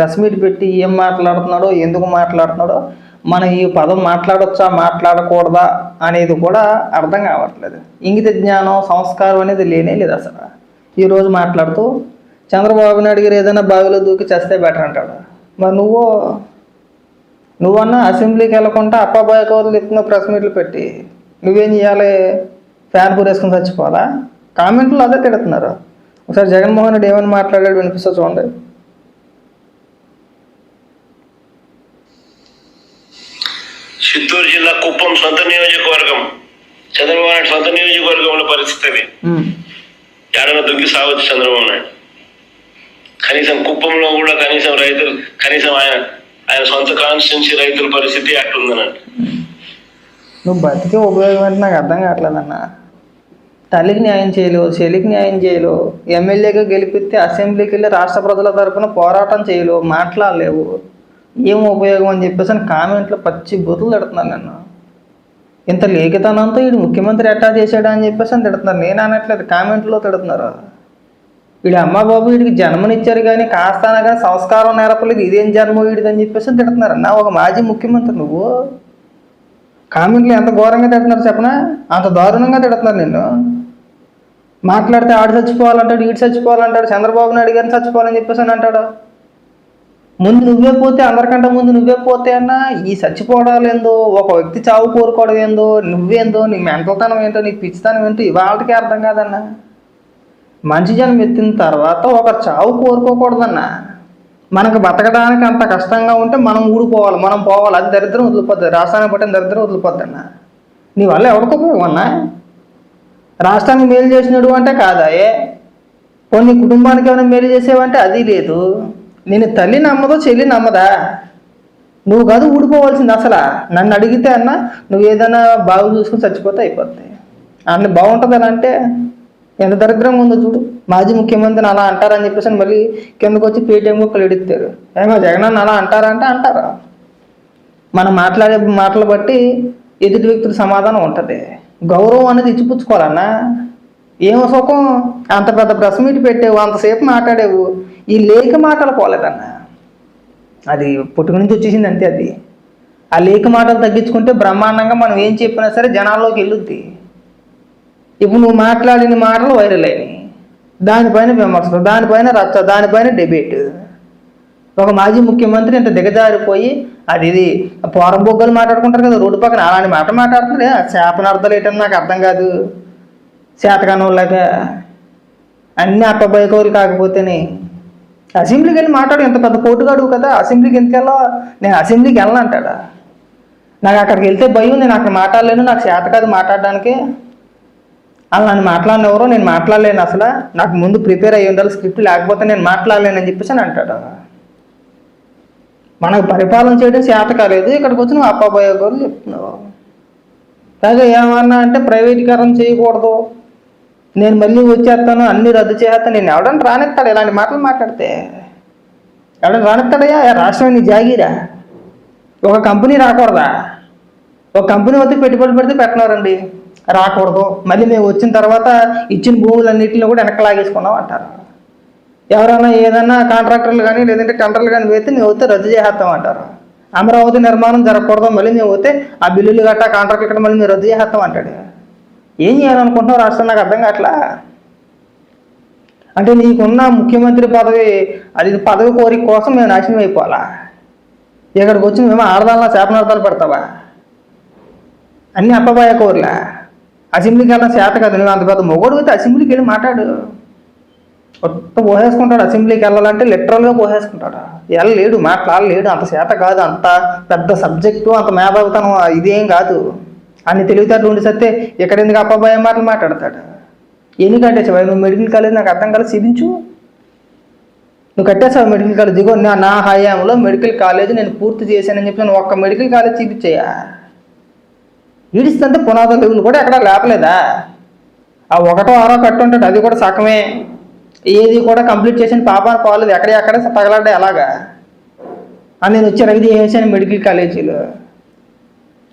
Press meet పెట్టి ఏం మాట్లాడుతున్నాడో ఎందుకు మాట్లాడుతున్నాడో మనం ఈ పదం మాట్లాడొచ్చా మాట్లాడకూడదా అనేది కూడా అర్థం కావట్లేదు. ఇంగిత జ్ఞానం సంస్కారం అనేది లేనే లేదు అసలు. ఈరోజు మాట్లాడుతూ చంద్రబాబు నాయుడు గారు ఏదైనా బావిలో దూకి చేస్తే బెటర్ అంటాడు. మరి నువ్వు నువ్వన్నా అసెంబ్లీకి వెళ్ళకుండా అప్పాబాయ్ కవర్లు చెప్తున్నావు ప్రెస్ మీట్లు పెట్టి నువ్వేం చేయాలి? ఫ్యాన్ పూరేసుకుని చచ్చిపోవాలా? కామెంట్లు అదే తిడుతున్నారు. ఒకసారి జగన్మోహన్ రెడ్డి ఏమని మాట్లాడాడు వినిపిస్తా చూడండి. చిత్తూరు జిల్లా కుప్పం సొంత నియోజకవర్గం. చంద్రబాబు నాయుడు సొంత నియోజకవర్గంలో పరిస్థితి అది. ఎడన దుగ్గి సావచ్చు చంద్రబాబు నాయుడు. కనీసం కుప్పంలో కూడా కనీసం రైతులు కనీసం ఆయన ఆయన సొంత కాన్స్టిట్యున్సీ రైతుల పరిస్థితి అట్లుందనండి నువ్వు బతికే ఉపయోగం అంటే నాకు అర్థం కావట్లేదన్న. తల్లికి న్యాయం చేయలేవు చెల్లికి న్యాయం చేయలేవు. ఎమ్మెల్యేగా గెలిపిస్తే అసెంబ్లీకి వెళ్ళి రాష్ట్ర ప్రజల తరపున పోరాటం చేయలేవు మాట్లాడలేవు. ఏం ఉపయోగం అని చెప్పేసి అని కామెంట్లో పచ్చి బుతులు తిడుతున్నాను నన్ను. ఇంత లేఖితనంతో వీడు ముఖ్యమంత్రి ఎట్టా చేశాడా అని చెప్పేసి అని తిడుతున్నారు. నేను అనట్లేదు కామెంట్లో తిడుతున్నారు. వీడి అమ్మ బాబు వీడికి జన్మనిచ్చారు కానీ కాస్తాన కానీ సంస్కారం నేరపలేదు ఇదేం జన్మ వీడిది అని చెప్పేసి తిడుతున్నారు. నా ఒక మాజీ ముఖ్యమంత్రి నువ్వు. కామెంట్లు ఎంత ఘోరంగా తిడుతున్నారు చెప్పనా? అంత దారుణంగా తిడుతున్నారు నిన్ను. మాట్లాడితే ఆడు చచ్చిపోవాలంటాడు ఈడు చచ్చిపోవాలంటాడు చంద్రబాబు నాయుడు గారిని చచ్చిపోవాలని చెప్పేసి అని అంటాడు. ముందు నువ్వే పోతే అందరికంటే ముందు నువ్వే పోతే అన్నా ఈ చచ్చిపోవడాలు ఏందో ఒక వ్యక్తి చావు కోరుకోవడం ఏందో నువ్వేందో నీ మెంటల్తనం ఏంటో నీ పిచ్చితనం ఏంటో ఇవాళకి అర్థం కాదన్నా. మంచి జనం ఎత్తిన తర్వాత ఒక చావు కోరుకోకూడదన్నా. మనకు బతకడానికి అంత కష్టంగా ఉంటే మనం ఊడిపోవాలి మనం పోవాలి. అది దరిద్రం వదిలిపోద్ది రాష్ట్రానికి పట్టిన దరిద్రం వదిలిపోద్ది అన్న నీ వల్ల ఎవరికి ఉపయోగం రాష్ట్రానికి మేలు చేసినాడు అంటే కాదా ఏ? కొన్ని కుటుంబానికి ఏమైనా మేలు చేసేవంటే అది లేదు. నేను తల్లి నమ్మదో చెల్లి నమ్మదా? నువ్వు కాదు ఊడిపోవాల్సింది అసలు. నన్ను అడిగితే అన్న నువ్వు ఏదైనా బాగు చూసుకుని చచ్చిపోతే అయిపోద్ది. అన్న అని అంటే ఎంత దరిద్రంగా ఉందో చూడు. మాజీ ముఖ్యమంత్రిని అలా అంటారని చెప్పేసి మళ్ళీ కిందకు వచ్చి పేటీఎం ఒకళ్ళు ఎడుతారు. ఏమో జగన్ అలా అంటారా అంటే అంటారా. మనం మాట్లాడే మాటలు బట్టి ఎదుటి వ్యక్తుల సమాధానం ఉంటుంది. గౌరవం అనేది ఇచ్చిపుచ్చుకోవాలన్నా. ఏమో సుఖం అంత పెద్ద ప్రెస్ మీట్ పెట్టావు అంతసేపు మాట్లాడేవు. ఈ లేఖ మాటలు పోలేదన్నా. అది పుట్టుక నుంచి వచ్చేసింది అంతే అది. ఆ లేఖ మాటలు తగ్గించుకుంటే బ్రహ్మాండంగా మనం ఏం చెప్పినా సరే జనాల్లోకి వెళ్ళుద్ది. ఇప్పుడు నువ్వు మాట్లాడిన మాటలు వైరల్ అయినాయి. దానిపైన విమర్శలు దానిపైన రచ్చ దానిపైన డిబేట్. ఒక మాజీ ముఖ్యమంత్రి ఇంత దిగజారిపోయి అది ఇది పోరం బొగ్గలు మాట్లాడుకుంటారు కదా రోడ్డు పక్కన అలాంటి మాట మాట్లాడుతుంది చేపన అర్థాలు ఏంటని నాకు అర్థం కాదు. చేతకాని వాళ్ళగా అన్ని అప్పబయకోరు కాకపోతేనే అసెంబ్లీకి వెళ్ళి మాట్లాడు ఇంత పెద్ద పోటుగాడు కదా అసెంబ్లీకి ఎందుకు వెళ్ళా నేను అసెంబ్లీకి వెళ్ళను అంటాడా? నాకు అక్కడికి వెళ్తే భయం నేను అక్కడ మాట్లాడలేను నాకు చేత కాదు మాట్లాడడానికి. అలా నన్ను మాట్లాడినవరో నేను మాట్లాడలేను అసలు. నాకు ముందు ప్రిపేర్ అయ్యి ఉండాలి స్క్రిప్ట్ లేకపోతే నేను మాట్లాడలేను అని చెప్పేసి అని అంటాడు. మనకు పరిపాలన చేయడం చేత కాలేదు ఇక్కడికి వచ్చి నువ్వు అప్పాబోయే గారు చెప్తున్నావు. పైగా ఏమన్నా అంటే ప్రైవేటీకరణ చేయకూడదు. నేను మళ్ళీ వచ్చేస్తాను అన్ని రద్దు చేస్తాను నేను ఎవడని రానెత్తాడు ఇలాంటి మాటలు మాట్లాడితే ఎవడని రానిస్తాడయ్యా? రాష్ట్రం నీ జాగీరా? ఒక కంపెనీ రాకూడదా? ఒక కంపెనీ వద్ద పెట్టుబడి పెడితే పెట్టినారండి. రాకూడదు. మళ్ళీ మేము వచ్చిన తర్వాత ఇచ్చిన భూములన్నింటిని కూడా వెనక్కి లాగేసుకున్నాం అంటారు. ఎవరైనా ఏదైనా కాంట్రాక్టర్లు కానీ లేదంటే టెండర్లు కానీ వేస్తే మేము వస్తే రద్దు చేసేస్తాం అంటారు. అమరావతి నిర్మాణం జరగకూడదు. మళ్ళీ మేము వస్తే ఆ బిల్లులు గట్టా కాంట్రాక్ట్ ఇక్కడ మళ్ళీ మేము రద్దు చేసేస్తాం అంటాడు. ఏం చేయాలనుకుంటున్నావు రాష్ట్రం నాకు అర్థం కావట్లా? అంటే నీకున్న ముఖ్యమంత్రి పదవి అది పదవి కోరిక కోసం మేము నాశనం అయిపోవాలా? ఇక్కడికి వచ్చి మేము ఆడదాల్లో శాపనార్థాలు పెడతావా? అన్ని అప్పబాయ కోర్లా? అసెంబ్లీకి వెళ్ళిన చేత కదా నువ్వు అంత పెద్ద మొగోడు అయితే అసెంబ్లీకి వెళ్ళి మాట్లాడు. కొత్త పోసేసుకుంటాడు అసెంబ్లీకి వెళ్ళాలంటే లిటరల్గా పోసేసుకుంటాడు. వెళ్ళలేడు మాట్లాడలేడు అంత చేత కాదు అంత పెద్ద సబ్జెక్టు అంత మేధావితనం ఇదేం కాదు. అన్ని తెలివితేటలు ఉండి సత్తే ఇక్కడ ఎందుకు అప్పబాయ మాటలు మాట్లాడతాడు? ఎన్ని కట్టేసావు నువ్వు మెడికల్ కాలేజ్ నాకు అర్థం కాలేదు చూపించు నువ్వు కట్టేసావు మెడికల్ కాలేజ్ దిగో నా నా హయాంలో మెడికల్ కాలేజ్ నేను పూర్తి చేశానని చెప్పి నేను ఒక్క మెడికల్ కాలేజ్ చూపించాయా? ఈడిస్తుంటే పునాదుల లెవెల్ కూడా ఎక్కడ లేపలేదా? ఆ ఒకటో ఆరో కట్టు ఉంటాడు అది కూడా సగమే. ఏది కూడా కంప్లీట్ చేసిన పాపాన్ని పోలేదు ఎక్కడ ఎక్కడ తగలాడే ఎలాగా? అని నేను వచ్చి రవి చేసాను మెడికల్ కాలేజీలో.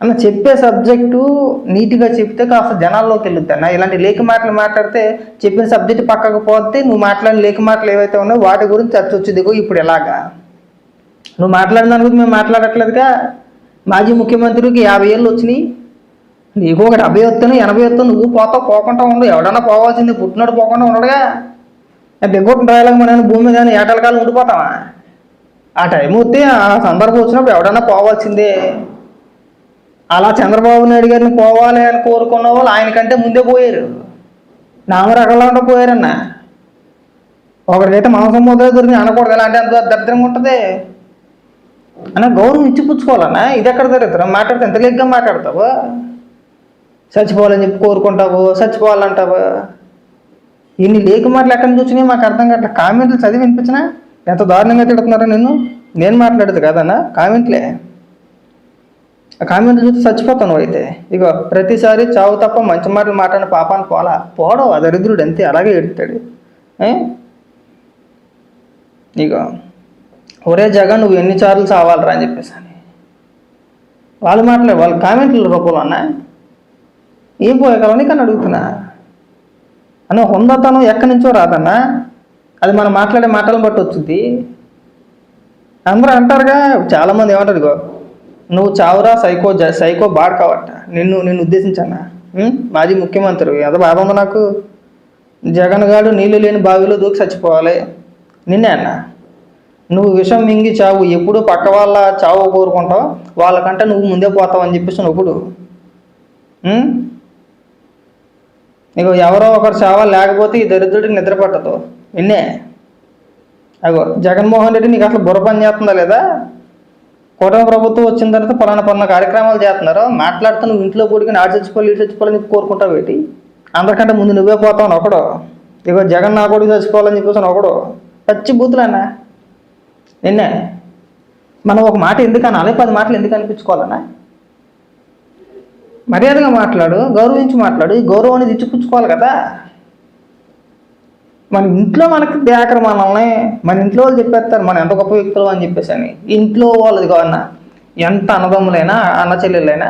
అన్న చెప్పే సబ్జెక్టు నీట్గా చెప్తే కాస్త జనాల్లోకి వెళ్ళుద్ది అన్న. ఇలాంటి లేఖ మాటలు మాట్లాడితే చెప్పిన సబ్జెక్ట్ పక్కకు పోతే నువ్వు మాట్లాడిన లేఖ మాటలు ఏవైతే ఉన్నాయో వాటి గురించి చర్చ వచ్చిందిగో ఇప్పుడు ఎలాగా? నువ్వు మాట్లాడిన దాని గురించి మేము మాట్లాడట్లేదుగా. మాజీ ముఖ్యమంత్రికి యాభై ఏళ్ళు వచ్చినాయి. నీకు ఒక డెబ్బై వస్తాను ఎనభై వస్తాను నువ్వు పోతావు పోకుండా ఉండు. ఎవడన్నా పోవాల్సింది పుట్టినాడు పోకుండా ఉండడుగా. దిగ్గొట్టిన రాయలకు మనం భూమి కానీ ఏటల కాలం ఉండిపోతావా? ఆ టైం వస్తే ఆ సందర్భం వచ్చినప్పుడు ఎవడన్నా పోవాల్సిందే. అలా చంద్రబాబు నాయుడు గారిని పోవాలి అని కోరుకున్న వాళ్ళు ఆయనకంటే ముందే పోయారు. నామరకల్లా పోయారన్న. ఒకరికైతే మాంసం ముద్ర దొరికి అనకూడదు ఇలాంటి అంత దరిద్రంగా ఉంటుంది. అన్న గౌరవం ఇచ్చిపుచ్చుకోవాలన్నా ఇది ఎక్కడ దరిద్రం? మాట్లాడితే ఎంత లేగ్గా మాట్లాడతావు? చచ్చిపోవాలని చెప్పి కోరుకుంటావు చచ్చిపోవాలంటావు. ఇన్ని లేక మాటలు ఎక్కడ నుంచి మాకు అర్థం కావట్లేదు కామెంట్లు చదివి వినిపించినా ఎంత దారుణంగా తిడుతున్నారో నేను నేను మాట్లాడేది కాదన్నా. కామెంట్లే. ఆ కామెంట్లు చూసి చచ్చిపోతాను అయితే. ఇగో ప్రతిసారి చావు తప్ప మంచి మాటలు మాట్లాడిన పాపాన్ని పోలా. పోడవు ఆ దరిద్రుడు అంతే అలాగే ఎడతాడు. ఇగో ఒరే జగన్ నువ్వు ఎన్నిసార్లు చావాలరా అని చెప్పేసి అని వాళ్ళు మాట్లాడే వాళ్ళ కామెంట్ల రూపంలో అన్నా? ఏం పోయగలని కానీ అడుగుతున్నా? అన్న హుందతనం ఎక్కడి నుంచో రాదన్నా? అది మనం మాట్లాడే మాటలను బట్టి వచ్చింది. అందరూ అంటారుగా చాలామంది ఏమంటారు ఇగో నువ్వు చావురా సైకో సైకో బాడ్ కావట నిన్ను నిన్ను ఉద్దేశించానా? మాజీ ముఖ్యమంత్రి. ఏదో బాబమ్మ నాకు. జగన్ గారు నీళ్ళు లేని బావిలో దూకి చచ్చిపోవాలి. నిన్నే అన్న. నువ్వు విషం మింగి చావు. ఎప్పుడు పక్క వాళ్ళ చావు కోరుకుంటావు? వాళ్ళకంటే నువ్వు ముందే పోతావు అని చెప్పేసి ఒకడు నీకు ఇగో ఎవరో ఒకరు చావాలి లేకపోతే ఈ దరిద్రుడికి నిద్ర పట్టదు. నిన్నే. అగో జగన్మోహన్ రెడ్డి నీకు అసలు బుర్ర పని చేస్తుందా లేదా? కూటమి ప్రభుత్వం వచ్చిన తర్వాత పలానా పలానా కార్యక్రమాలు చేస్తున్నారు. మాట్లాడుతూ నువ్వు ఇంట్లో కూడికి ఆడు చచ్చిపోవాలి ఇటు చచ్చిపోవాలని చెప్పి కోరుకుంటావు ఏంటి? అందరికంటే ముందు నువ్వే పోతావు ఒకడు. ఇగో జగన్ నా కొడుకు చచ్చిపోవాలని చెప్పేసి ఒకడు. పచ్చి బూతులన్నా నిన్నే మనం ఒక మాట ఎందుకు అనాలి? పది మాటలు ఎందుకు అనిపించుకోవాలన్నా? మర్యాదగా మాట్లాడు గౌరవించి మాట్లాడు. ఈ గౌరవం అనేది కదా. మన ఇంట్లో మనకి దేకర మనల్ని మన ఇంట్లో వాళ్ళు చెప్పేస్తారు మనం ఎంత గొప్ప వ్యక్తులు అని చెప్పేసి అని ఇంట్లో వాళ్ళది కావన్నా ఎంత అన్నదమ్ములైనా అన్న చెల్లెలైనా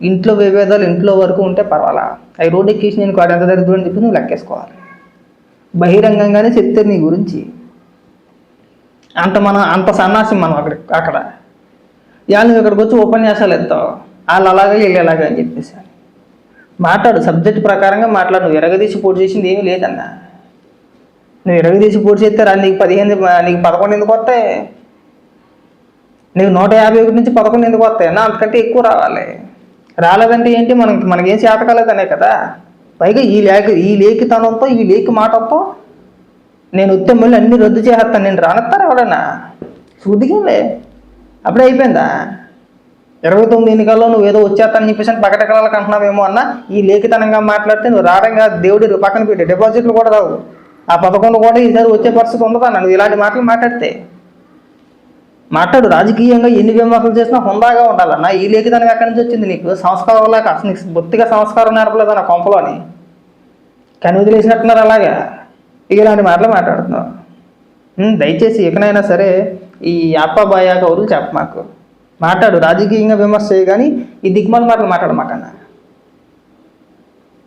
ఇంట్లో విభేదాలు ఇంట్లో వరకు ఉంటే పర్వాలా. అవి రోడ్డు ఎక్కేసి నేను కాదు ఎంత దరిద్రం అని చెప్పి నువ్వు లెక్కేసుకోవాలి. బహిరంగంగానే చెప్తారు నీ గురించి. అంత మనం అంత సన్నాసి మనం అక్కడ అక్కడ. ఇవాళ నువ్వు ఇక్కడికి వచ్చి ఉపన్యాసాలు ఎత్తావు. వాళ్ళు అలాగే వీళ్ళు అని చెప్పేసి మాట్లాడు సబ్జెక్ట్ ప్రకారంగా మాట్లాడు. విరగదీసి పోటీ చేసింది ఏమీ లేదన్నా. నువ్వు ఇరవై తీసి చేస్తే రా నీకు పదిహేను నీకు పదకొండు ఎందుకు వస్తాయి? నీకు నూట యాభై ఒకటి నుంచి పదకొండు ఎందుకు వస్తాయి? నా అంతకంటే ఎక్కువ రావాలి. రాలేదంటే ఏంటి? మనకి మనకేం చేత కాలేదనే కదా. పైగా ఈ లేఖ ఈ లేఖితనంతో ఈ లేఖి మాటతో నేను వస్తే మళ్ళీ అన్ని రద్దు చేస్తాను. నేను రానత్తాను ఎవడన్నా? చూదిగాలే అప్పుడే అయిపోయిందా? ఇరవై తొమ్మిది ఎన్నికల్లో నువ్వు ఏదో వచ్చేస్తానని చెప్పేసి అని పకటకరాలకు అంటున్నావేమో అన్న ఈ లేఖితనంగా మాట్లాడితే నువ్వు రావడంగా దేవుడి పక్కన పెట్టి. డిపాజిట్లు కూడా రావు. ఆ పదకొండు కూడా ఈసారి వచ్చే పరిస్థితి ఉండదన్న నన్ను ఇలాంటి మాటలు మాట్లాడితే. మాట్లాడు రాజకీయంగా ఎన్ని విమర్శలు చేసినా హుందాగా ఉండాలన్న ఈ లేఖితనం ఎక్కడి నుంచి వచ్చింది నీకు. సంస్కారం లేక అసలు నీకు బొత్తిగా సంస్కారం నేర్పలేదు నా కొంపలోని. కానీ వదిలేసినట్టున్నారు అలాగా. ఇలాంటి మాటలు మాట్లాడుతున్నావు. దయచేసి ఎక్కడైనా సరే ఈ అప్పబాయా కౌరులు చెప్ప మాకు. మాట్లాడు రాజకీయంగా విమర్శ కానీ ఈ దిగ్మాల మాటలు మాట్లాడమాకన్నా